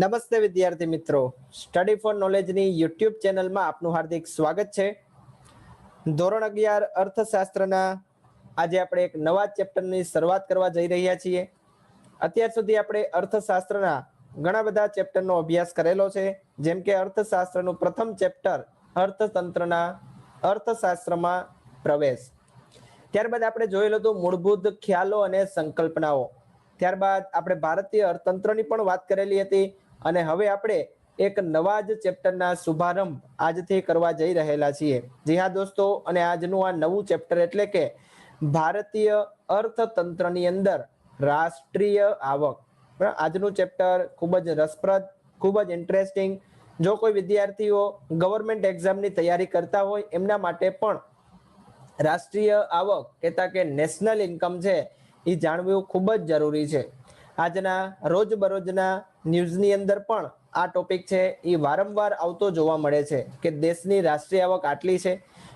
નમસ્તે વિદ્યાર્થી મિત્રો. સ્ટડી ફોર નોલેજની યુટ્યુબ ચેનલમાં આપનું હાર્દિક સ્વાગત છે. ધોરણ અગિયાર અર્થશાસ્ત્રના આજે આપણે એક નવા ચેપ્ટરની શરૂઆત કરવા જઈ રહ્યા છીએ. અત્યાર સુધી આપણે અર્થશાસ્ત્રના ઘણા બધા ચેપ્ટરનો અભ્યાસ કરેલો છે. જેમ કે અર્થશાસ્ત્રનું પ્રથમ ચેપ્ટર અર્થતંત્રના અર્થશાસ્ત્રમાં પ્રવેશ. ત્યારબાદ આપણે જોયેલું હતું મૂળભૂત ખ્યાલો અને સંકલ્પનાઓ. ત્યારબાદ આપણે ભારતીય અર્થતંત્રની પણ વાત કરેલી હતી. અને હવે આપણે એક નવા જ ચેપ્ટરના શુભારંભ આજથી કરવા જઈ રહેલા છીએ. જી હા દોસ્તો, અને આજનું આ નવું ચેપ્ટર એટલે કે ભારતીય અર્થતંત્રની અંદર રાષ્ટ્રીય આવક? આજનું ચેપ્ટર ખૂબ જ રસપ્રદ, ખૂબ જ ઇન્ટરેસ્ટિંગ જો કોઈ વિદ્યાર્થીઓ ગવર્મેન્ટ એક્ઝામની તૈયારી કરતા હોય, એમના માટે પણ રાષ્ટ્રીય આવક કહેતા કે નેશનલ ઇન્કમ છે એ જાણવું ખૂબ જ જરૂરી છે. આજના રોજબરોજના ન્યૂઝની અંદર પણ આ ટોપિક છે, એ વારંવાર આવતો જોવા મળે છે કે દેશની રાષ્ટ્રીય આવક આટલી છે.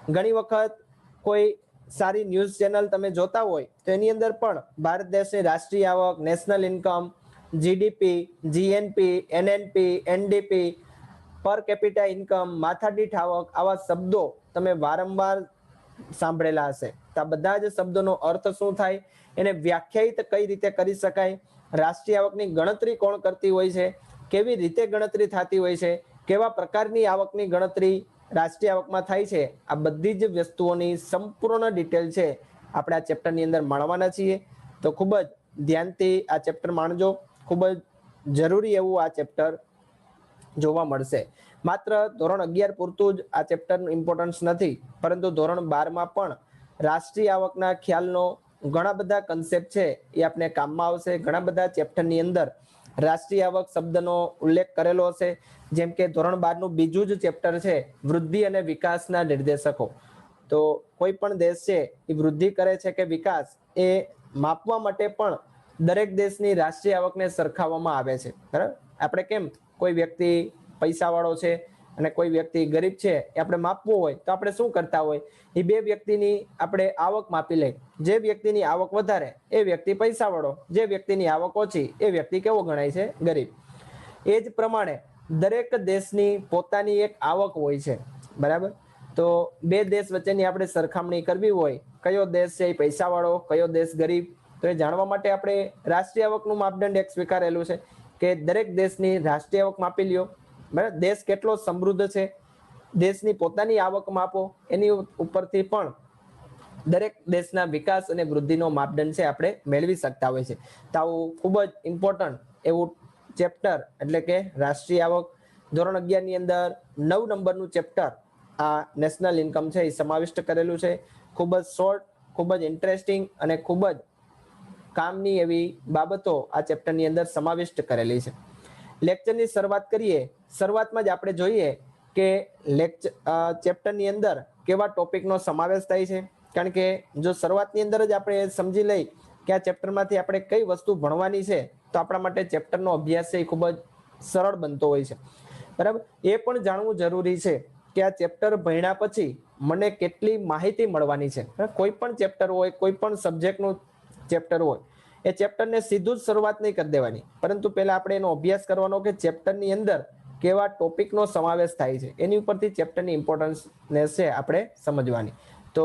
ઘણી વખત કોઈ સારી ન્યૂઝ ચેનલ તમે જોતા હોય, તો એની અંદર પણ ભારત દેશની રાષ્ટ્રીય આવક, national income GDP GNP NNP NDP per capita income, માથાદીઠ આવક, આવા શબ્દો તમે વારંવાર સાંભળેલા હશે. તો આ બધા જ શબ્દોનો અર્થ શું થાય? એને વ્યાખ્યાયિત કઈ રીતે કરી શકાય? રાષ્ટ્રીય આવકની ગણતરી કોણ કરતી હોય છે? કેવી રીતે ગણતરી થતી હોય છે? કેવા પ્રકારની આવકની ગણતરી રાષ્ટ્રીય આવકમાં થાય છે? આ બધી જ વસ્તુઓની સંપૂર્ણ ડિટેલ છે. આપણે આ ચેપ્ટરની અંદર માણવાના છીએ. તો ખૂબ જ ધ્યાનથી આ ચેપ્ટર માણજો. ખૂબ જ જરૂરી એવું આ ચેપ્ટર જોવા મળશે. માત્ર ધોરણ અગિયાર પૂરતું જ આ ચેપ્ટરનું ઇમ્પોર્ટન્સ નથી. પરંતુ ધોરણ બારમાં પણ રાષ્ટ્રીય આવકના ખ્યાલનો ઘણા બધા કન્સેપ્ટ છે, એ આપણે કામમાં આવશે. ઘણા બધા ચેપ્ટરની અંદર રાષ્ટ્રીય આવક શબ્દનો ઉલ્લેખ કરેલો હશે, જેમ કે ધોરણ બારનું બીજું જ ચેપ્ટર છે, વૃદ્ધિ અને વિકાસના નિર્દેશકો. તો કોઈ પણ દેશ છે, એ વૃદ્ધિ કરે છે કે વિકાસ, એ માપવા માટે પણ દરેક દેશની રાષ્ટ્રીય આવકને સરખાવવામાં આવે છે. બરાબર? આપણે કેમ? કોઈ વ્યક્તિ પૈસાવાળો છે અને કોઈ વ્યક્તિ ગરીબ છે, એ આપણે માપવું હોય તો આપણે શું કરતા હોય? એ બે વ્યક્તિની આપણે આવક માપી લઈ જે વ્યક્તિની આવક વધારે, એ વ્યક્તિ પૈસાવાળો જે વ્યક્તિની આવક ઓછી, એ વ્યક્તિ કેવો ગણાય છે? ગરીબ. એ જ પ્રમાણે દરેક દેશની પોતાની એક આવક હોય છે. બરાબર? તો બે દેશ વચ્ચેની આપણે સરખામણી કરવી હોય, કયો દેશ છે એ પૈસાવાળો કયો દેશ ગરીબ, તો એ જાણવા માટે આપણે રાષ્ટ્રીય આવકનું માપદંડ એક સ્વીકારેલું છે કે દરેક દેશની રાષ્ટ્રીય આવક માપી લ્યો. બરાબર? દેશ કેટલો સમૃદ્ધ છે? દેશની પોતાની આવક માપો. એની ઉપરથી પણ દરેક દેશના વિકાસ અને વૃદ્ધિનો માપદંડ છે આપણે મેળવી શકતા હોય છે. તો આવું ખૂબ જ ઇમ્પોર્ટન્ટ એવું ચેપ્ટર એટલે કે રાષ્ટ્રીય આવક. ધોરણ અગિયારની અંદર નવ નંબરનું ચેપ્ટર આ નેશનલ ઇન્કમ છે, એ સમાવિષ્ટ કરેલું છે. ખૂબ જ શોર્ટ ખૂબ જ ઇન્ટરેસ્ટિંગ અને ખૂબ જ કામની એવી બાબતો આ ચેપ્ટરની અંદર સમાવિષ્ટ કરેલી છે. લેક્ચરની શરૂઆત કરીએ, શરૂઆતમાં જ આપણે જોઈએ કે લેક્ચર ચેપ્ટરની અંદર કેવા ટોપિકનો સમાવેશ થાય છે. કારણ કે જો શરૂઆતની અંદર જ આપણે સમજી લઈ કે આ ચેપ્ટરમાંથી આપણે કઈ વસ્તુ ભણવાની છે, તો આપણા માટે ચેપ્ટરનો અભ્યાસ છે એ ખૂબ જ સરળ બનતો હોય છે. બરાબર? એ પણ જાણવું જરૂરી છે કે આ ચેપ્ટર ભણ્યા પછી મને કેટલી માહિતી મળવાની છે. કોઈ પણ ચેપ્ટર હોય, કોઈ પણ સબ્જેક્ટનું ચેપ્ટર હોય એ ચેપ્ટરને સીધું જ શરૂઆત નહીં કરી દેવાની. પરંતુ પહેલા આપણે એનો અભ્યાસ કરવાનો કે ચેપ્ટરની અંદર કેવા ટોપિકનો સમાવેશ થાય છે. એની ઉપરથી ચેપ્ટરની ઇમ્પોર્ટન્સને છે આપણે સમજવાની. તો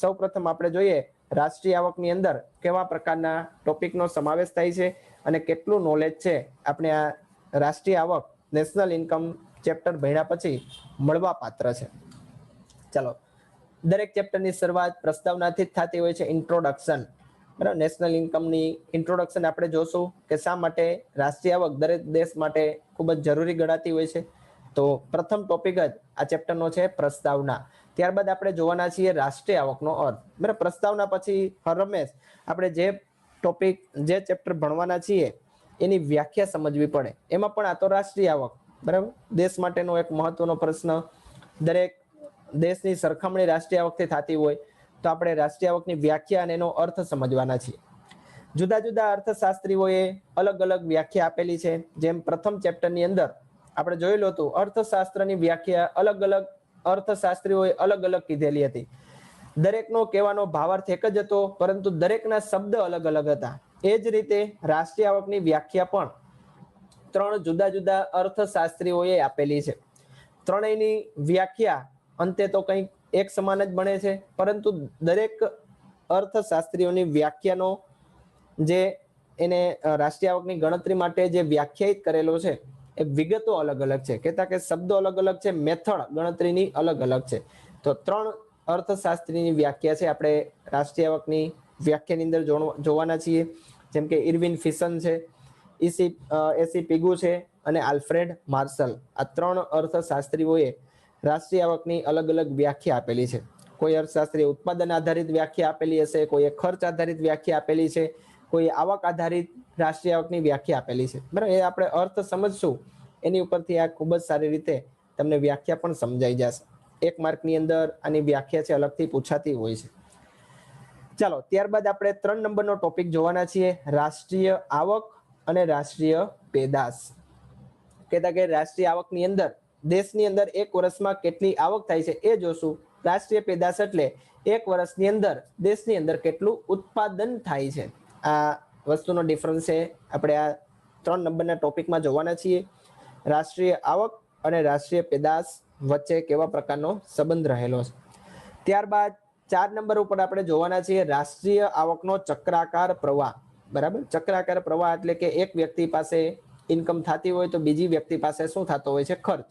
સૌ પ્રથમ આપણે જોઈએ રાષ્ટ્રીય આવકની અંદર કેવા પ્રકારના ટોપિકનો સમાવેશ થાય છે અને કેટલું નોલેજ છે આપણે આ રાષ્ટ્રીય આવક નેશનલ ઇન્કમ ચેપ્ટર ભણ્યા પછી મળવા પાત્ર છે. ચાલો, દરેક ચેપ્ટરની શરૂઆત પ્રસ્તાવનાથી જ થતી હોય છે. ઇન્ટ્રોડક્શન બરાબર? નેશનલ ઇન્કમની ઇન્ટ્રોડક્શન આપણે જોશું કે શા માટે રાષ્ટ્રીય આવક દરેક દેશ માટે ખૂબ જ જરૂરી ગણાતી હોય છે. તો પ્રથમ ટોપિક જ આ ચેપ્ટરનો છે પ્રસ્તાવના. ત્યારબાદ આપણે જોવાના છીએ રાષ્ટ્રીય આવકનો અર્થ. બરાબર? પ્રસ્તાવના પછી હર રમેશ આપણે જે ટોપિક જે ચેપ્ટર ભણવાના છીએ એની વ્યાખ્યા સમજવી પડે. એમાં પણ આ તો રાષ્ટ્રીય આવક. બરાબર? દેશ માટેનો એક મહત્વનો પ્રશ્ન. દરેક દેશની સરખામણી રાષ્ટ્રીય આવકથી થતી હોય. તો આપણે રાષ્ટ્રીય આવકની વ્યાખ્યા અને એનો અર્થ સમજવાના છીએ. જુદા જુદા અર્થશાસ્ત્રીઓએ અલગ અલગ વ્યાખ્યા આપેલી છે. જેમ પ્રથમ ચેપ્ટરની અંદર આપણે જોયેલું હતું, અર્થશાસ્ત્રની વ્યાખ્યા અલગ અલગ અર્થશાસ્ત્રીઓએ અલગ અલગ કીધેલી હતી. દરેકનો કહેવાનો ભાવાર્થ એક જ હતો, પરંતુ દરેકના શબ્દ અલગ અલગ હતા. એ જ રીતે રાષ્ટ્રીય આવકની વ્યાખ્યા પણ ત્રણ જુદા જુદા અર્થશાસ્ત્રીઓએ આપેલી છે. ત્રણેયની વ્યાખ્યા અંતે તો કંઈક એક સમાન જ બને છે. પરંતુ દરેક અર્થશાસ્ત્રીઓની વ્યાખ્યાનો જે એને રાષ્ટ્રીય આવકની ગણતરી માટે જે વ્યાખ્યાયિત કરેલો છે, એ વિગતો અલગ અલગ છે. કહેતા કે શબ્દો અલગ અલગ છે, મેથડ ગણતરીની અલગ અલગ છે. તો ત્રણ અર્થશાસ્ત્રીની વ્યાખ્યા છે આપણે રાષ્ટ્રીય આવકની વ્યાખ્યાની અંદર જોવાના છીએ. જેમ કે ઇરવિન ફિશન છે ઇસી એસી પિગુ છે અને આલ્ફ્રેડ માર્શલ. આ ત્રણ અર્થશાસ્ત્રીઓએ રાષ્ટ્રીય આવકની અલગ અલગ વ્યાખ્યા આપેલી છે. કોઈ અર્થશાસ્ત્રીએ ઉત્પાદન આધારિત વ્યાખ્યા આપેલી હશે, કોઈએ ખર્ચ આધારિત વ્યાખ્યા આપેલી છે કોઈ આવક આધારિત રાષ્ટ્રીય આવકની વ્યાખ્યા આપેલી છે. બરાબર, એ આપણે અર્થ સમજશું. એની ઉપરથી આ ખૂબ જ સારી રીતે તમને વ્યાખ્યા પણ સમજાઈ જશે. એક માર્કની અંદર આની વ્યાખ્યા છે, અલગથી પૂછાતી હોય છે. ચાલો, ત્યારબાદ આપણે ત્રણ નંબરનો ટોપિક જોવાના છીએ, રાષ્ટ્રીય આવક અને રાષ્ટ્રીય પેદાશ. કહેતા કે રાષ્ટ્રીય આવકની અંદર દેશની અંદર એક વર્ષમાં કેટલી આવક થાય છે એ જોશું. રાષ્ટ્રીય પેદાશ એટલે એક વર્ષની અંદર દેશની અંદર કેટલું ઉત્પાદન થાય છે. આ વસ્તુનો ડિફરન્સ છે. આપણે આ ત્રણ નંબરના ટોપિકમાં જોવાના છીએ. રાષ્ટ્રીય આવક અને રાષ્ટ્રીય પેદાશ વચ્ચે કેવા પ્રકારનો સંબંધ રહેલો છે? ત્યારબાદ ચાર નંબર ઉપર આપણે જોવાના છીએ રાષ્ટ્રીય આવકનો ચક્રાકાર પ્રવાહ. બરાબર? ચક્રાકાર પ્રવાહ એટલે કે એક વ્યક્તિ પાસે ઇન્કમ થતી હોય તો બીજી વ્યક્તિ પાસે શું થતો હોય છે? ખર્ચ.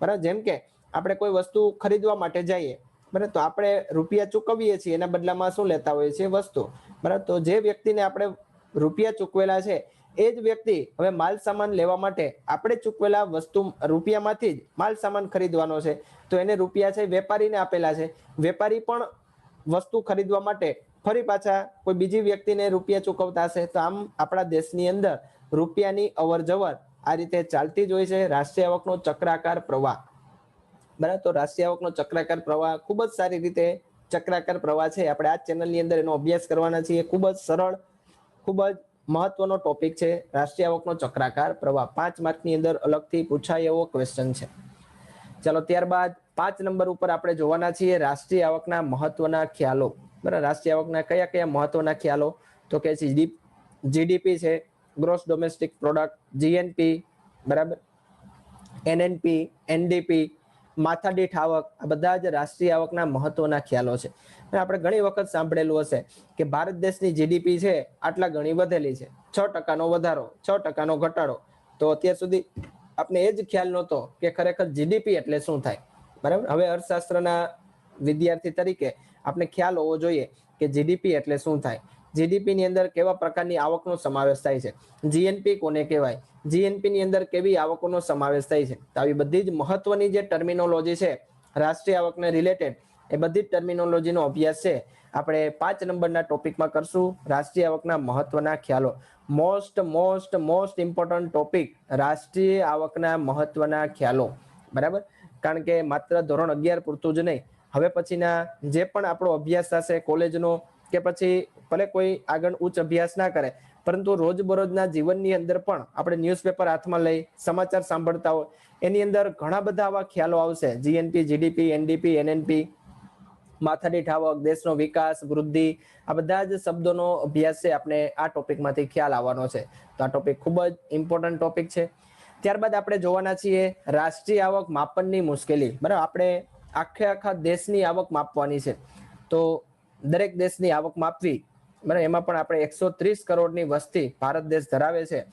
બરાબર? જેમ કે આપણે કોઈ વસ્તુ ખરીદવા માટે જઈએ, બરાબર? તો આપણે રૂપિયા ચૂકવીએ છીએ, એના બદલામાં શું લેતા હોઈએ છીએ? વસ્તુ. બરાબર? તો જે વ્યક્તિને આપણે રૂપિયા ચૂકવેલા છે, એ જ વ્યક્તિ હવે માલ સામાન લેવા માટે આપણે ચૂકવેલા વસ્તુ રૂપિયામાંથી જ માલ સામાન ખરીદવાનો છે. તો એને રૂપિયા છે વેપારીને આપેલા છે. વેપારી પણ વસ્તુ ખરીદવા માટે ફરી પાછા કોઈ બીજી વ્યક્તિને રૂપિયા ચૂકવતા હશે? તો આમ આપણા દેશની અંદર રૂપિયાની અવર જવર આ રીતે ચાલતી જ હોય છે. રાષ્ટ્રીય આવકનો ચક્રાકાર પ્રવાહ. બરાબર? તો રાષ્ટ્રીય આવકનો ચક્રાકાર પ્રવાહ ખૂબ જ સારી રીતે ચક્રાકાર પ્રવાહ છે. આપણે આ ચેનલની અંદર એનો અભ્યાસ કરવાના છીએ. ખૂબ જ સરળ, ખૂબ જ મહત્વનો ટોપિક છે રાષ્ટ્રીય આવકનો ચક્રાકાર પ્રવાહ. પાંચ માર્કની અંદર અલગથી પૂછાય એવો ક્વેશ્ચન છે. ચાલો, ત્યારબાદ પાંચ નંબર ઉપર આપણે જોવાના છીએ રાષ્ટ્રીય આવકના મહત્વના ખ્યાલો. બરાબર? રાષ્ટ્રીય આવકના કયા કયા મહત્વના ખ્યાલો? તો કે જીડીપી છે ગ્રોસ ડોમેસ્ટિક પ્રોડક્ટ જીએનપી બરાબર? એનએનપી એનડીપી માથાદીઠ આવક આ બધા જ રાષ્ટ્રીય આવકના મહત્વના ખ્યાલો છે. અને આપણે ઘણી વખત સાંભળેલું હશે કે ભારત દેશની જીડીપી છે આટલા ઘણી વધેલી છે. છ ટકાનો વધારો, છ ટકાનો ઘટાડો. તો અત્યાર સુધી આપણે એ જ ખ્યાલ નહોતો કે ખરેખર જીડીપી એટલે શું થાય. બરાબર? હવે અર્થશાસ્ત્રના વિદ્યાર્થી તરીકે આપણે ખ્યાલ હોવો જોઈએ કે જીડીપી એટલે શું થાય. જીડીપી ની અંદર કેવા પ્રકારની આવકનો સમાવેશ થાય છે? જીએનપી કોને કહેવાય? જીએનપી ની અંદર કેવી આવકોનો સમાવેશ થાય છે? આવી બધી જ મહત્વની જે ટર્મિનોલોજી છે, રાષ્ટ્રીય આવકને રિલેટેડ એ બધી જ ટર્મિનોલોજીનો અભ્યાસ છે. આપણે પાંચ નંબરના ટોપિકમાં કરશું, રાષ્ટ્રીય આવકના મહત્વના ખ્યાલો. Most most most important topic રાષ્ટ્રીય આવકના મહત્વના ખ્યાલો. બરાબર? કારણ કે માત્ર ધોરણ અગિયાર પૂરતું જ નહીં. હવે પછીના જે પણ આપણો અભ્યાસ થશે કોલેજનો કે પછી ભલે કોઈ આગળ ઉચ્ચ અભ્યાસ ના કરે, પરંતુ રોજબરોજના જીવનની અંદર પણ આપણે ન્યૂઝપેપર હાથમાં લઈ સમાચાર સાંભળતા હોય, એની અંદર ઘણા બધા આવા ખ્યાલો આવશે. જીએનપી જીડીપી એનડીપી એનએનપી માથાદીઠ આવક દેશનો વિકાસ, વૃદ્ધિ, આ બધા જ શબ્દોનો અભ્યાસ છે આપણે આ ટોપિકમાંથી ખ્યાલ આવવાનો છે. તો આ ટોપિક ખૂબ જ ઇમ્પોર્ટન્ટ ટોપિક છે. ત્યારબાદ આપણે જોવાના છીએ રાષ્ટ્રીય આવક માપનની મુશ્કેલી. બરાબર, આપણે આખે આખા દેશની આવક માપવાની છે. તો દરેક દેશની આવક માપવી. બરાબર, એમાં પણ આપણે એકસો ત્રીસ કરોડની વસ્તી ભારત દેશ ધરાવે છે.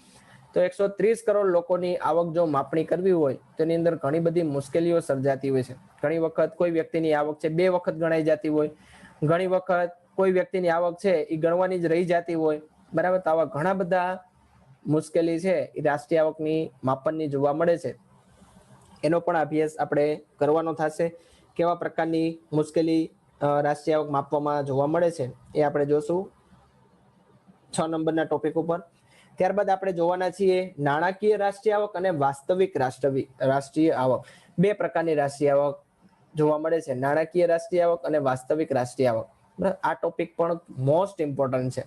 તો એકસો ત્રીસ કરોડ લોકોની આવક જો માપણી કરવી હોય તેની અંદર ઘણી બધી મુશ્કેલીઓ સર્જાતી હોય છે. ઘણી વખત કોઈ વ્યક્તિની આવક છે, બે વખત ગણાઈ જતી હોય. ઘણી વખત કોઈ વ્યક્તિની આવક છે, એ ગણવાની જ રહી જતી હોય. બરાબર, તો આવા ઘણા બધા મુશ્કેલી છે, એ રાષ્ટ્રીય આવકની માપનની જોવા મળે છે. એનો પણ અભ્યાસ આપણે કરવાનો થશે. કેવા પ્રકારની મુશ્કેલી રાષ્ટ્રીય આવક માપવામાં જોવા મળે છે. એ આપણે જોશું. છ નંબરના ટોપિક ઉપર. ત્યારબાદ આપણે જોવાના છીએ નાણાકીય રાષ્ટ્રીય આવક અને વાસ્તવિક રાષ્ટ્રવી, રાષ્ટ્રીય આવક. બે પ્રકારની રાષ્ટ્રીય આવક જોવા મળે છે. નાણાકીય રાષ્ટ્રીય આવક અને વાસ્તવિક રાષ્ટ્રીય આવક. બરાબર? આ ટોપિક પણ મોસ્ટ ઇમ્પોર્ટન્ટ છે.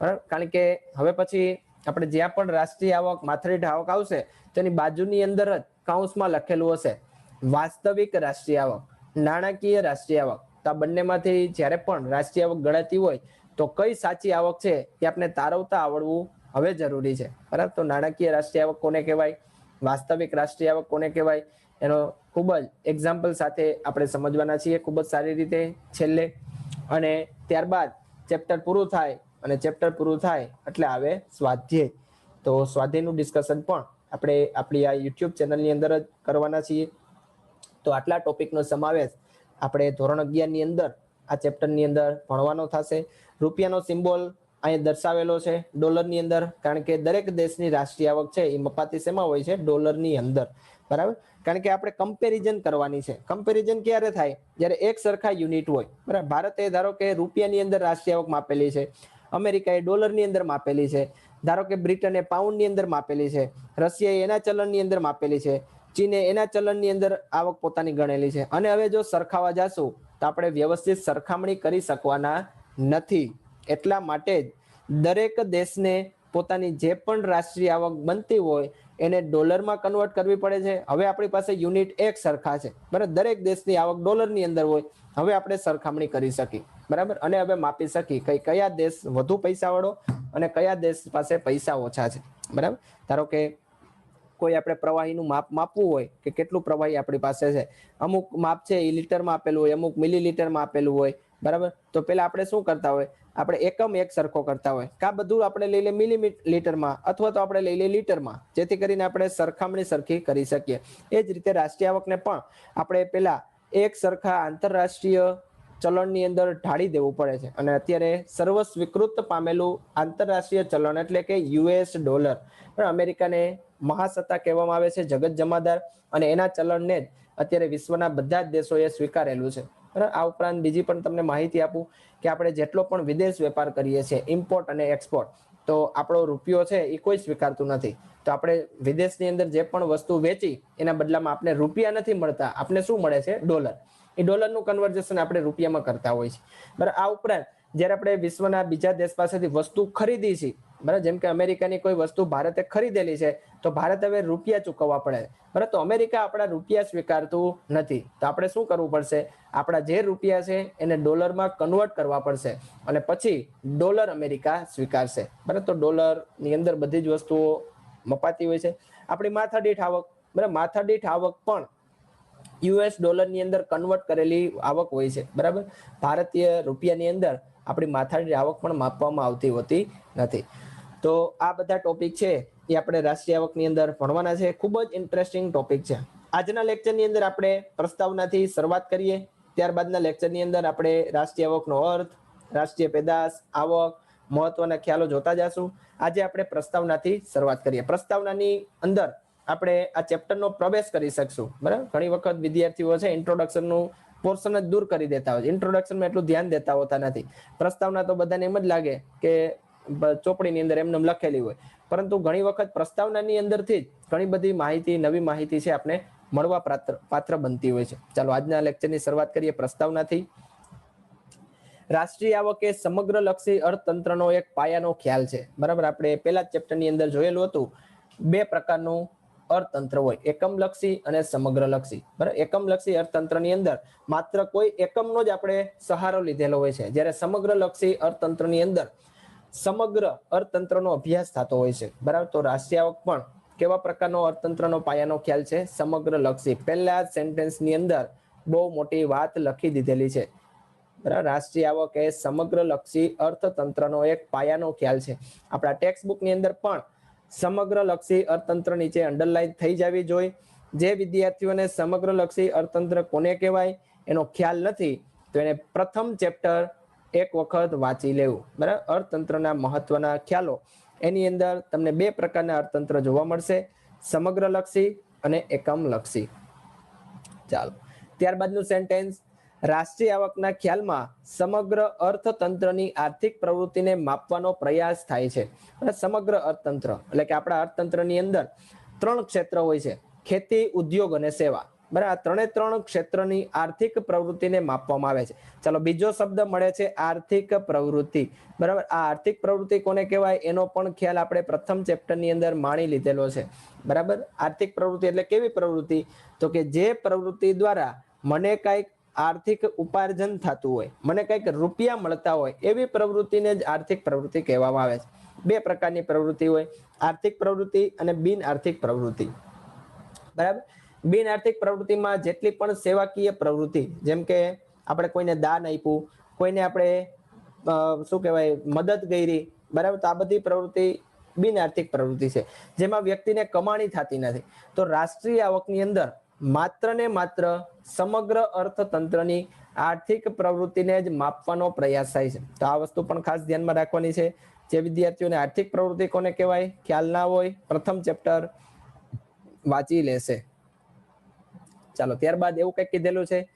બરાબર? કારણ કે હવે પછી આપણે જ્યાં પણ રાષ્ટ્રીય આવક માથાદીઠ આવક આવશે, તેની બાજુની અંદર જ કાઉન્સમાં લખેલું હશે. વાસ્તવિક રાષ્ટ્રીય આવક, નાણાકીય રાષ્ટ્રીય આવક. તો આ બંનેમાંથી જ્યારે પણ રાષ્ટ્રીય આવક ગણાતી હોય, તો કઈ સાચી આવક છે એ આપણે તારવતા આવડવું હવે જરૂરી છે. બરાબર? તો નાણાકીય રાષ્ટ્રીય આવક કોને કહેવાય? વાસ્તવિક રાષ્ટ્રીય આવક કોને કહેવાય? એનો ખૂબ જ એક્ઝામ્પલ સાથે આપણે સમજવાના છીએ. ખૂબ જ સારી રીતે છેલ્લે. અને ત્યારબાદ ચેપ્ટર પૂરું થાય અને ચેપ્ટર પૂરું થાય એટલે આવે સ્વાધ્યાય. તો સ્વાધ્યાયનું ડિસ્કશન પણ આપણે આપણી આ યુટ્યુબ ચેનલની અંદર જ કરવાના છીએ. તો આટલા ટોપિકનો સમાવેશ આપણે ધોરણ અગિયારની અંદર, આ ચેપ્ટરની અંદર ભણવાનો થશે. રૂપિયાનો સિમ્બોલ અહીં દર્શાવેલો છે ડોલરની અંદર, કારણ કે દરેક દેશની રાષ્ટ્રીય આવક છે, એ મપાતી શેમાં હોય છે? ડોલરની અંદર. બરાબર? કારણ કે આપણે કમ્પેરિઝન કરવાની છે. કમ્પેરિઝન ક્યારે થાય? જ્યારે એક સરખા યુનિટ હોય. બરાબર? ભારતે ધારો કે રૂપિયાની અંદર રાષ્ટ્રીય આવક માપેલી છે. અમેરિકાએ ડોલરની અંદર માપેલી છે. ધારો કે બ્રિટને પાઉન્ડની અંદર માપેલી છે. રશિયાએ એના ચલણની અંદર માપેલી છે. ચીને એના ચલણની અંદર આવક પોતાની ગણેલી છે. અને હવે જો સરખાવા જાશું, તો આપણે વ્યવસ્થિત સરખામણી કરી શકવાના નથી. એટલા માટે જ દરેક દેશને પોતાની જે પણ રાષ્ટ્રીય આવક બનતી હોય, એને ડોલરમાં કન્વર્ટ કરવી પડે છે. હવે આપણી પાસે યુનિટ એક સરખા છે. બરાબર? દરેક દેશની આવક ડોલરની અંદર હોય. હવે આપણે સરખામણી કરી શકી બરાબર? અને હવે માપી શકી કઈ કયા દેશ વધુ પૈસા વાળો અને કયા દેશ પાસે પૈસા ઓછા છે. બરાબર? ધારો કે કોઈ આપણે પ્રવાહીનું માપ માપવું હોય કે કેટલું પ્રવાહી આપણી પાસે છે. અમુક માપ છે એ લીટરમાં આપેલું હોય, અમુક મિલીલીટરમાં આપેલું હોય, બરાબર? તો પેલા આપણે શું કરતા હોય? આપણે એકમ એક સરખો કરતા હોય. કા બધું આપણે લઈ લે મિલી લીટરમાં અથવા તો આપણે લઈ લે લીટરમાં. જેથી કરીને આપણે સરખામણી સરખી કરી શકીએ. એ જ રીતે રાષ્ટ્રીય આવકને પણ આપણે પેલા એક સરખા આંતરરાષ્ટ્રીય ચલણની અંદર ઢાળી દેવું પડે છે. અને અત્યારે સર્વ સ્વીકૃત પામેલું આંતરરાષ્ટ્રીય ચલણ એટલે કે યુએસ ડોલર. પણ અમેરિકાને મહાસત્તા કહેવામાં આવે છે, જગત જમાદાર અને એના ચલણને જ અત્યારે વિશ્વના બધા જ દેશોએ સ્વીકારેલું છે. બરાબર? આ ઉપરાંત બીજી પણ તમને માહિતી આપું કે આપણે જેટલો પણ વિદેશ વેપાર કરીએ છીએ ઇમ્પોર્ટ અને એક્સપોર્ટ તો આપણો રૂપિયો છે એ કોઈ સ્વીકારતું નથી. તો આપણે વિદેશની અંદર જે પણ વસ્તુ વેચી, એના બદલામાં આપણે રૂપિયા નથી મળતા. આપણે શું મળે છે? ડોલર. એ ડોલરનું કન્વર્ઝેશન આપણે રૂપિયામાં કરતા હોય છે. બરાબર? આ ઉપરાંત જ્યારે આપણે વિશ્વના બીજા દેશ પાસેથી વસ્તુ ખરીદી છે, બરાબર? જેમ કે અમેરિકાની કોઈ વસ્તુ ભારતે ખરીદેલી છે, તો ભારત હવે રૂપિયા ચૂકવવા પડે. બરાબર? તો અમેરિકા આપણા રૂપિયા સ્વીકારતું નથી. તો આપણે શું કરવું પડશે? આપણા જે રૂપિયા છે, એને ડોલરમાં કન્વર્ટ કરવા પડશે. અને પછી ડોલર અમેરિકા સ્વીકારશે. બરાબર? તો ડોલરની અંદર બધી જ વસ્તુઓ મપાતી હોય છે. આપણી માથાદીઠ આવક, બરાબર? માથાદીઠ આવક પણ યુએસ ડોલરની અંદર કન્વર્ટ કરેલી આવક હોય છે. બરાબર? ભારતીય રૂપિયાની અંદર આપણી માથાની આવક પણ માપવામાં આવતી હોતી નથી. તો આ બધા ટોપિક છે એ આપણે રાષ્ટ્રીય આવકની અંદર ભણવાના છે. ખૂબ જ ઇન્ટરેસ્ટિંગ ટોપિક છે. આજના લેક્ચરની અંદર આપણે પ્રસ્તાવનાથી શરૂઆત કરીએ. ત્યારબાદના લેક્ચરની અંદર આપણે રાષ્ટ્રીય આવકનો અર્થ, રાષ્ટ્રીય પેદાશ, આવક, મહત્વના ખ્યાલો જોતા જશું. આજે આપણે પ્રસ્તાવનાથી શરૂઆત કરીએ. પ્રસ્તાવનાની અંદર આપણે આ ચેપ્ટરનો પ્રવેશ કરી શકશું. બરાબર? ઘણી વખત વિદ્યાર્થીઓ છે ઇન્ટ્રોડક્શનનું પોર્શન જ દૂર કરી દેતા હોય છે. ઇન્ટ્રોડક્શનમાં એટલું ધ્યાન દેતા હોતા નથી. પ્રસ્તાવના તો બધાને એમ જ લાગે કે ચોપડીની અંદર એમને લખેલી હોય. પરંતુ ઘણી વખત પ્રસ્તાવનાની અંદરથી જ ઘણી બધી માહિતી, નવી માહિતી છે આપણે મળવા પાત્ર પાત્ર બનતી હોય છે. ચાલો, આજના લેક્ચરની શરૂઆત કરીએ પ્રસ્તાવનાથી. રાષ્ટ્રીય આવક એ સમગ્ર લક્ષી અર્થતંત્રનો એક પાયાનો ખ્યાલ છે. બરાબર? આપણે પહેલા ચેપ્ટરની અંદર જોયેલું હતું. બે પ્રકારનું અર્થતંત્ર હોય, એકમલક્ષી અને સમગ્રલક્ષી. બરાબર? એકમલક્ષી અર્થતંત્રની અંદર માત્ર કોઈ એકમનો જ આપણે સહારો લીધેલો હોય છે. જ્યારે સમગ્રલક્ષી અર્થતંત્રની અંદર સમગ્ર અર્થતંત્રનો અભ્યાસ થતો હોય છે. બરાબર? તો રાષ્ટ્રીય આવક પણ કેવા પ્રકારનો અર્થતંત્રનો પાયાનો ખ્યાલ છે? સમગ્ર લક્ષી પહેલા સેન્ટેન્સની અંદર બહુ મોટી વાત લખી દીધેલી છે. રાષ્ટ્રીય આવક એ સમગ્ર લક્ષી અર્થતંત્રનો એક પાયાનો ખ્યાલ છે. આપણા ટેક્સ્ટ બુકની અંદર પણ સમગ્ર લક્ષી અર્થતંત્ર નીચે અંડરલાઈન થઈ જવી જોઈએ જે વિદ્યાર્થીઓને સમગ્ર લક્ષી અર્થતંત્ર કોને કહેવાય એનો ખ્યાલ નથી, તો એને પ્રથમ ચેપ્ટર એક વખત વાંચી લેવું. બરાબર? અર્થતંત્રના મહત્વના ખ્યાલો. એની અંદર તમને બે પ્રકારના અર્થતંત્ર જોવા મળશે સમગ્ર લક્ષી અને એકમ લક્ષી ચાલો. ત્યારબાદનું સેન્ટેન્સ રાષ્ટ્રીય આવકના ખ્યાલમાં સમગ્ર અર્થતંત્રની આર્થિક પ્રવૃત્તિને માપવાનો પ્રયાસ થાય છે. અને સમગ્ર અર્થતંત્ર, એટલે કે આપણા અર્થતંત્રની અંદર ત્રણ ક્ષેત્ર હોય છે. ખેતી, ઉદ્યોગ અને સેવા. બરાબર? ત્રણે ત્રણ ક્ષેત્રની આર્થિક પ્રવૃત્તિને માપવામાં આવે છે. ચાલો, બીજો શબ્દ મળે છે આર્થિક પ્રવૃત્તિ. બરાબર? આ આર્થિક પ્રવૃત્તિ કોને કહેવાય? એનો પણ ખ્યાલ આપણે પ્રથમ ચેપ્ટરની અંદર માણી લીધેલો છે. બરાબર? આર્થિક પ્રવૃત્તિ એટલે કેવી પ્રવૃત્તિ? તો કે જે પ્રવૃત્તિ દ્વારા મને કાંઈક આર્થિક ઉપાર્જન થતું હોય, મને કંઈક રૂપિયા મળતા હોય, એવી પ્રવૃત્તિને જ આર્થિક પ્રવૃત્તિ કહેવામાં આવે છે. બે પ્રકારની પ્રવૃત્તિ હોય, આર્થિક પ્રવૃત્તિ અને બિન આર્થિક પ્રવૃત્તિ. બરાબર? બિન આર્થિક પ્રવૃત્તિમાં જેટલી પણ સેવાકીય પ્રવૃત્તિ, જેમ કે આપણે કોઈને દાન આપ્યું, કોઈને આપણે શું કહેવાય, મદદ કરી, બરાબર? તો આ બધી પ્રવૃત્તિ બિન આર્થિક પ્રવૃત્તિ છે. જેમાં વ્યક્તિને કમાણી થતી નથી. તો રાષ્ટ્રીય આવકની અંદર માત્ર ને માત્ર સમગ્ર અર્થતંત્રની આર્થિક પ્રવૃત્તિને જ માપવાનો પ્રયાસ થાય છે. તો આ વસ્તુ પણ ખાસ ધ્યાનમાં રાખવાની છે. જે વિદ્યાર્થીઓને આર્થિક પ્રવૃત્તિ કોને કહેવાય? ખ્યાલ ના હોય, પ્રથમ ચેપ્ટર વાંચી લેશે. ચાલો, ત્યારબાદ એવું કંઈક કીધેલું છે.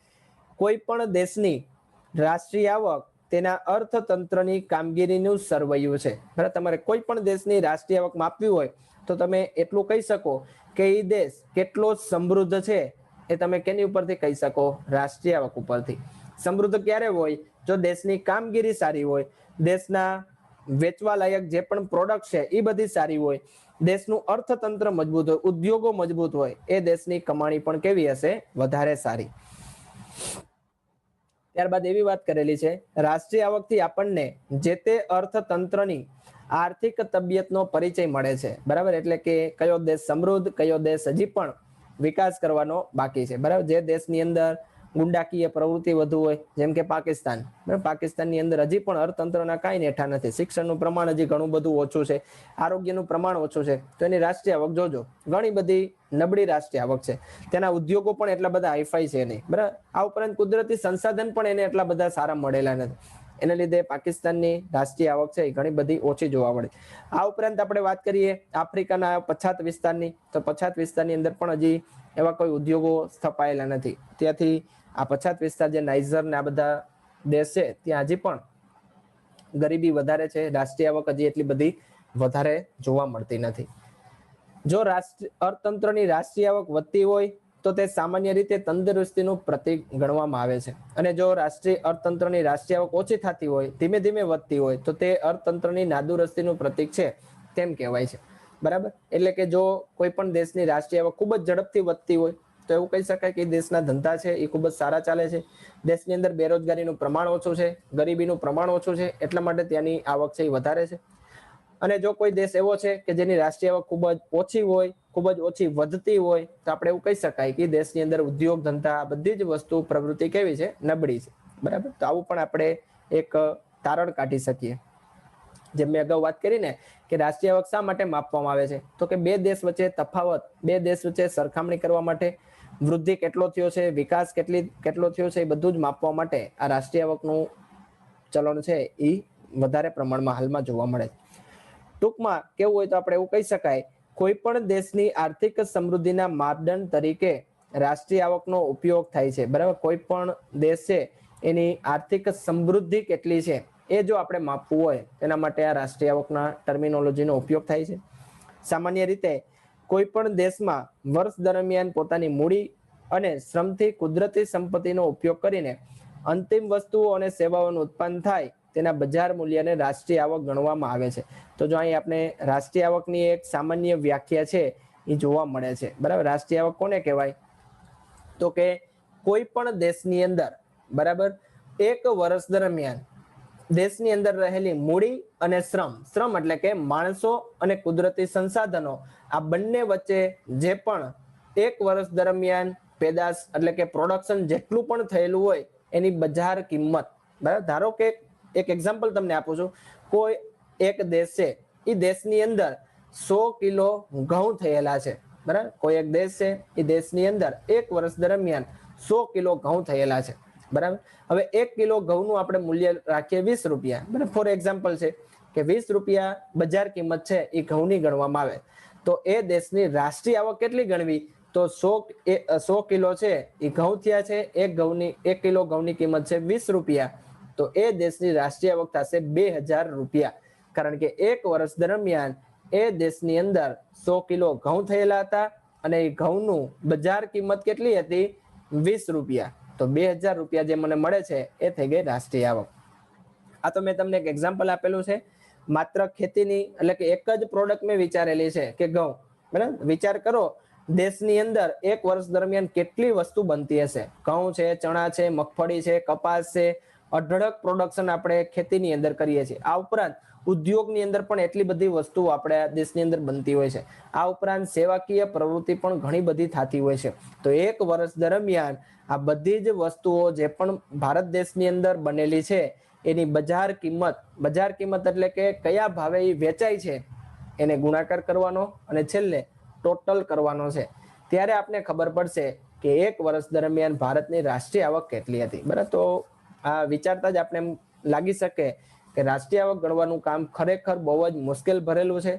કોઈ પણ દેશની રાષ્ટ્રીય આવક તેના અર્થતંત્રની કામગીરીનું સરવૈયું છે. બરાબર? તમારે કોઈ પણ દેશની રાષ્ટ્રીય આવક માપવી હોય તો તમે એટલું કહી શકો કે એ દેશ કેટલો સમૃદ્ધ છે એ તમે કેની ઉપરથી કહી શકો? રાષ્ટ્રીય આવક ઉપરથી. સમૃદ્ધ ક્યારે હોય? જો દેશની કામગીરી સારી હોય, દેશના વેચવા લાયક જે પણ પ્રોડક્ટ છે એ બધી સારી હોય, દેશનું અર્થતંત્ર મજબૂત હોય, ઉદ્યોગો મજબૂત હોય, એ દેશની કમાણી પણ કેવી હશે? વધારે સારી. ત્યારબાદ એવી વાત કરેલી છે, રાષ્ટ્રીય આવકથી આપણને જે તે અર્થતંત્રની આર્થિક તબિયતનો પરિચય મળે છે. બરાબર? એટલે કે કયો દેશ સમૃદ્ધ, કયો દેશ હજી પણ વિકાસ કરવાનો બાકી છે. બરાબર? જે દેશની અંદર ગુંડાકીય પ્રવૃત્તિ વધુ હોય, જેમ કે પાકિસ્તાન. પાકિસ્તાનની અંદર હજી પણ અર્થતંત્રના કાંઈ નેઠા નથી. શિક્ષણનું પ્રમાણ હજી ઘણું બધું ઓછું છે. આરોગ્યનું પ્રમાણ ઓછું છે. તો એની રાષ્ટ્રીય આવક જોજો. ઘણી બધી નબળી રાષ્ટ્રીય આવક છે. તેના ઉદ્યોગો પણ એટલા બધા હાઈફાઈ છે નહીં. બરાબર? આ ઉપરાંત કુદરતી સંસાધન પણ એને એટલા બધા સારા મળેલા નથી. એના લીધે પાકિસ્તાનની રાષ્ટ્રીય આવક છે એ ઘણી બધી ઓછી જોવા મળે. આ ઉપરાંત આપણે વાત કરીએ આફ્રિકાના પછાત વિસ્તારની, તો પછાત વિસ્તારની અંદર પણ હજી એવા કોઈ ઉદ્યોગો સ્થપાયેલા નથી. ત્યાંથી આ પછાત વિસ્તાર જે નાઇઝર ને આ બધા દેશ છે, ત્યાં હજી પણ ગરીબી વધારે છે, રાષ્ટ્રીય આવક હજી એટલી બધી વધારે જોવા મળતી નથી. જો રાષ્ટ્ર, અર્થતંત્રની રાષ્ટ્રીય આવક વધતી હોય તો તે સામાન્ય રીતે તંદુરસ્તીનું પ્રતીક ગણવામાં આવે છે. અને જો રાષ્ટ્રીય અર્થતંત્રની રાષ્ટ્રીય આવક ઓછી થતી હોય, ધીમે ધીમે વધતી હોય, તો તે અર્થતંત્રની નાદુરસ્તીનું પ્રતીક છે તેમ કહેવાય છે. બરાબર? એટલે કે જો કોઈ પણ દેશની રાષ્ટ્રીય આવક ખૂબ જ ઝડપથી વધતી હોય, તો એવું કહી શકાય કે દેશના ધંધા છે, એ ખૂબ જ સારા ચાલે છે. દેશની અંદર બેરોજગારીનું પ્રમાણ ઓછું છે, ગરીબીનું પ્રમાણ ઓછું છે, એટલા માટે ત્યાંની આવક છે એ વધારે છે. અને જો કોઈ દેશ એવો છે કે જેની રાષ્ટ્રીય આવક ખૂબ જ ઓછી હોય ખૂબ જ ઓછી વધતી હોય તો આપણે એવું કહી શકાય કે દેશની અંદર ઉદ્યોગ, ધંધા બધી જ વસ્તુ પ્રવૃત્તિ કેવી છે? નબળી છે. બરાબર? તો આવું પણ આપણે એક તારણ કાઢી શકીએ. જેમ મેં અગાઉ વાત કરી ને કે રાષ્ટ્રીય આવક શા માટે માપવામાં આવે છે? તો કે બે દેશ વચ્ચે તફાવત, બે દેશ વચ્ચે સરખામણી કરવા માટે વૃદ્ધિ કેટલો થયો છે, વિકાસ કેટલી, કેટલો થયો છે એ બધું જ માપવા માટે આ રાષ્ટ્રીય આવકનું ચલણ છે એ વધારે પ્રમાણમાં હાલમાં જોવા મળે છે. ટૂંકમાં કેવું હોય તો આપણે એવું કહી શકાય કોઈ પણ દેશની આર્થિક સમૃદ્ધિના માપદંડ તરીકે રાષ્ટ્રીય આવકનો ઉપયોગ થાય છે. બરાબર? કોઈ પણ દેશ છે એની આર્થિક સમૃદ્ધિ કેટલી છે એ જો આપણે માપવું હોય, એના માટે આ રાષ્ટ્રીય આવકના ટર્મિનોલોજીનો ઉપયોગ થાય છે. સામાન્ય રીતે કોઈ પણ દેશમાં વર્ષ દરમિયાન પોતાની મૂડી અને શ્રમથી કુદરતી સંપત્તિનો ઉપયોગ કરીને અંતિમ વસ્તુઓ અને સેવાઓનું ઉત્પન્ન થાય તેના બજાર મૂલ્યને રાષ્ટ્રીય આવક ગણવામાં આવે છે. તો જો અહીં આપણે રાષ્ટ્રીય આવકની એક સામાન્ય વ્યાખ્યા છે, એ જોવા મળે છે. બરાબર? રાષ્ટ્રીય આવક કોને કહેવાય? તો કે કોઈ પણ દેશની અંદર, બરાબર? એક વર્ષ દરમિયાન દેશની અંદર રહેલી મૂડી અને શ્રમ શ્રમ એટલે કે માણસો અને કુદરતી સંસાધનો, આ બંને વચ્ચે જે પણ એક વર્ષ દરમિયાન પેદાશ એટલે કે પ્રોડક્શન જેટલું પણ થયેલું હોય, એની બજાર કિંમત, બરાબર? ધારો કે એક એક્ઝામ્પલ તમને આપું છું. કોઈ એક દેશ છે એ દેશની અંદર સો કિલો ઘઉં થયેલા છે. બરાબર? કોઈ એક દેશ છે એ દેશની અંદર એક વર્ષ દરમિયાન સો કિલો ઘઉં થયેલા છે. બરાબર? હવે એક કિલો ઘઉંનું આપણે મૂલ્ય રાખીએ વીસ રૂપિયા. બરાબર? ફોર એક્ઝામ્પલ છે કે વીસ રૂપિયા બજાર કિંમત છે એ ઘઉંની ગણવામાં આવે. તો એ દેશની રાષ્ટ્રીય આવક કેટલી ગણવી? તો સો સો કિલો છે એ ઘઉં થયા છે, એક ઘઉંની, એક કિલો ઘઉંની કિંમત છે વીસ રૂપિયા. તો એ દેશની રાષ્ટ્રીય આવક થશે બે હજાર રૂપિયા. કારણ કે એક વર્ષ દરમિયાન એ દેશની અંદર સો કિલો ઘઉં થયેલા હતા અને એ ઘઉંનું બજાર કિંમત કેટલી હતી? વીસ રૂપિયા. તો બે હજાર રૂપિયા જે મને મળે છે, એ થઈ ગઈ રાષ્ટ્રીય આવક. આ તો મેં તમને એક એક્ઝામ્પલ આપેલું છે. માત્ર ખેતીની એટલે કે એક જ પ્રોડક્ટ મેં વિચારેલી છે કે ઘઉં. બરાબર? વિચાર કરો, દેશની અંદર એક વર્ષ દરમિયાન કેટલી વસ્તુ બનતી હશે? ઘઉં છે, ચણા છે, મગફળી છે, કપાસ છે અઢળક પ્રોડક્શન આપણે ખેતીની અંદર કરીએ છીએ. આ ઉપરાંત ઉદ્યોગની અંદર પણ એટલી બધી વસ્તુઓ આપણે દેશની અંદર બનતી હોય છે. આ ઉપરાંત સેવાકીય પ્રવૃત્તિ પણ ઘણી બધી થતી હોય છે. તો એક વર્ષ દરમિયાન આ બધી જ વસ્તુઓ જે પણ ભારત દેશની અંદર બનેલી છે, એની બજાર કિંમત બજાર કિંમત એટલે કે કયા ભાવે એ વેચાય છે, એને ગુણાકાર કરવાનો અને છેલ્લે ટોટલ કરવાનો છે. ત્યારે આપને ખબર પડશે કે એક વર્ષ દરમિયાન ભારતની રાષ્ટ્રીય આવક કેટલી હતી. બરાબર? તો આ વિચારતા જ આપણે એમ લાગી શકે કે રાષ્ટ્રીય આવક ગણવાનું કામ ખરેખર બહુ જ મુશ્કેલ ભરેલું છે.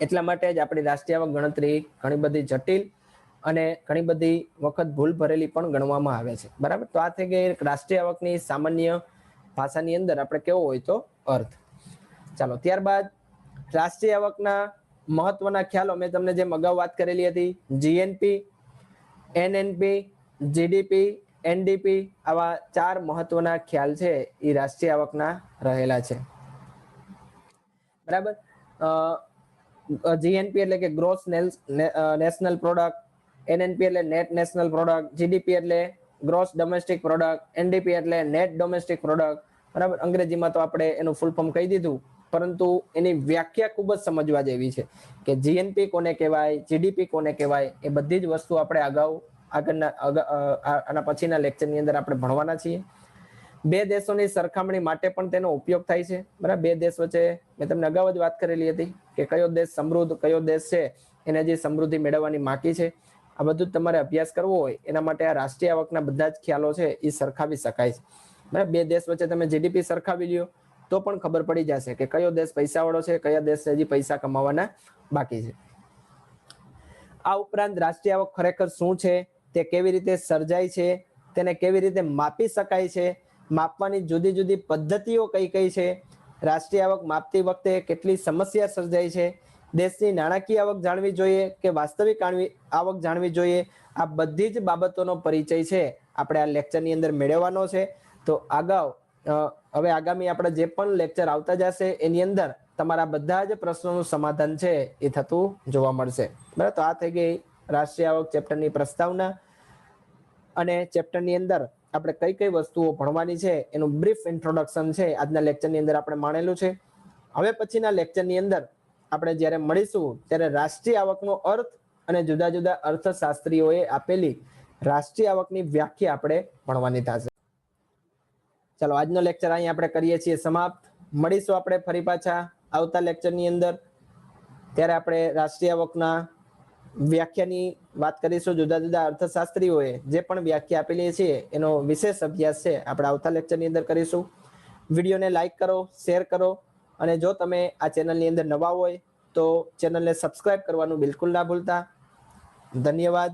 એટલા માટે જ આપણી રાષ્ટ્રીય આવક ગણતરી ઘણી બધી જટિલ અને ઘણી બધી વખત ભૂલ ભરેલી પણ ગણવામાં આવે છે. બરાબર? તો આ થઈ ગઈ રાષ્ટ્રીય આવકની સામાન્ય ભાષાની અંદર આપણે કેવો હોય તો અર્થ. ચાલો, ત્યારબાદ રાષ્ટ્રીય આવકના મહત્વના ખ્યાલો મેં તમને જેમ અગાઉ વાત કરેલી હતી જીએનપી એનએનપી જીડીપી એનડીપી આવા ચાર મહત્વના ખ્યાલ છે એ રાષ્ટ્રીય આવકના રહેલા છે. બરાબર? જીએનપી એટલે કે ગ્રોસ નેશનલ પ્રોડક્ટ એનએનપી એટલે નેટ નેશનલ પ્રોડક્ટ જીડીપી એટલે ગ્રોસ ડોમેસ્ટિક પ્રોડક્ટ એનડીપી એટલે નેટ ડોમેસ્ટિક પ્રોડક્ટ બરાબર? અંગ્રેજીમાં તો આપણે એનું ફૂલ ફોર્મ કહી દીધું. પરંતુ એની વ્યાખ્યા ખૂબ જ સમજવા જેવી છે કે જીએનપી કોને કહેવાય જીડીપી કોને કહેવાય, એ બધી જ વસ્તુ આપણે અગાઉ આગળના આના પછીના લેક્ચરની અંદર આપણે ભણવાના છીએ. બે દેશોની સરખામણી માટે પણ તેનો ઉપયોગ થાય છે. બરાબર? બે દેશ વચ્ચે મેં તમને અગાઉ જ વાત કરેલી હતી કે કયો દેશ સમૃદ્ધ, કયો દેશ છે, એને જે સમૃદ્ધિ મેળવવાની માકી છે, આ બધું તમારે અભ્યાસ કરવો હોય. એના માટે આ રાષ્ટ્રીય આવકના બધા જ ખ્યાલો છે, એ સરખાવી શકાય છે. બરાબર? બે દેશ વચ્ચે તમે જીડીપી સરખાવી લ્યો, તો પણ ખબર પડી જશે કે કયો દેશ પૈસાવાળો છે, કયા દેશ હજી પૈસા કમાવાના બાકી છે. આ ઉપરાંત રાષ્ટ્રીય આવક ખરેખર શું છે? તે કેવી રીતે સર્જાય છે, તેને કેવી રીતે માપી શકાય છે, માપવાની જુદી જુદી પદ્ધતિઓ કઈ કઈ છે, રાષ્ટ્રીય આવક માપતી વખતે કેટલી સમસ્યા સર્જાય છે, દેશની નાણાકીય આવક જાણવી જોઈએ કે વાસ્તવિક આવક જાણવી જોઈએ, આ બધી જ બાબતોનો પરિચય છે, આપણે આ લેક્ચરની અંદર મેળવવાનો છે. તો અગાઉ હવે આગામી આપણે જે પણ લેક્ચર આવતા જશે, એની અંદર તમારા બધા જ પ્રશ્નોનું સમાધાન છે, એ થતું જોવા મળશે. બરાબર? તો આ થઈ ગઈ રાષ્ટ્રીય આવક ચેપ્ટરની પ્રસ્તાવના અને ચેપ્ટરની અંદર આપણે કઈ કઈ વસ્તુઓ ભણવાની છે, એનું બ્રીફ ઇન્ટ્રોડક્શન છે, આજના લેક્ચરની અંદર આપણે માણેલું છે. હવે પછીના લેક્ચરની અંદર આપણે જ્યારે મળીશું, ત્યારે રાષ્ટ્રીય આવકનો અર્થ અને જુદા જુદા અર્થશાસ્ત્રીઓએ આપેલી રાષ્ટ્રીય આવકની વ્યાખ્યા આપણે ભણવાની થશે. ચાલો, આજનો લેક્ચર અહીં આપણે કરીએ છીએ સમાપ્ત. મળીશું આપણે ફરી પાછા આવતા લેક્ચરની અંદર. ત્યારે આપણે રાષ્ટ્રીય આવકના વ્યાખ્યાની વાત કરીશું જુદા જુદા અર્થશાસ્ત્રીઓએ જે પણ વ્યાખ્યા આપેલી છે, એનો વિશેષ અભ્યાસ છે, આપણે આવતા લેક્ચરની અંદર કરીશું. વિડીયોને લાઈક કરો શેર કરો, અને જો તમે આ ચેનલની અંદર નવા હોય, તો ચેનલને સબસ્ક્રાઇબ કરવાનું બિલકુલ ના ભૂલતા. ધન્યવાદ.